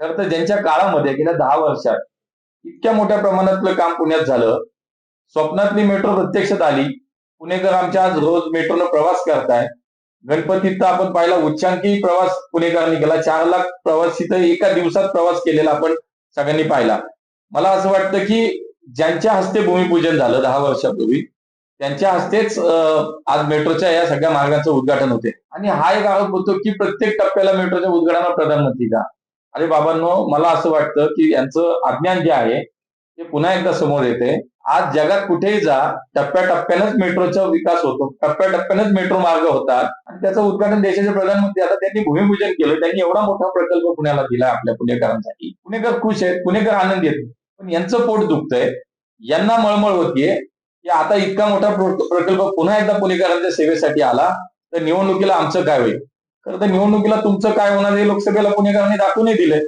खर तर ज्यांच्या काळामध्ये गेल्या दहा वर्षात इतक्या मोठ्या प्रमाणातलं काम पुण्यात झालं. स्वप्नातली मेट्रो प्रत्यक्षात आली. पुणेकर आमच्या आज रोज मेट्रोनं प्रवास करताय. गणपतीत तर आपण पाहिला उच्चांकी प्रवास पुणेकरांनी केला. चार लाख प्रवासी तर एका दिवसात प्रवास केलेला आपण सगळ्यांनी पाहिला. मला असं वाटतं की ज्यांच्या हस्ते भूमिपूजन झालं दहा वर्षापूर्वी त्यांच्या हस्तेच आज मेट्रोच्या या सगळ्या मार्गाचं उद्घाटन होते. आणि हा एक आरोप होतो की प्रत्येक टप्प्याला मेट्रोच्या उद्घाटनाला प्रधानमंत्री का? अरे बाबांनो मला असं वाटतं की यांचं अज्ञान जे आहे ते पुन्हा एकदा समोर येते. आज जगात कुठेही जा टप्प्याटप्प्यानेच मेट्रोचा विकास होतो. टप्प्याटप्प्यानेच मेट्रो मार्ग होतात. आणि त्याचं उद्घाटन देशाचे प्रधानमंत्री आता त्यांनी भूमिपूजन केलं त्यांनी एवढा मोठा प्रकल्प पुण्याला दिला आपल्या पुणेकरांसाठी. पुणेकर खुश आहेत पुणेकर आनंदी आहेत. पण यांचं पोट दुखतंय. यांना मळमळ होतीये. की आता इतका मोठा प्रकल्प पुन्हा एकदा पुणेकरांच्या सेवेसाठी आला तर निवडणुकीला आमचं काय होईल? तर निवडणुकीला तुमचं काय होणार हे लोकसभेला पुणेकरांनी दाखवूनही दिलंय.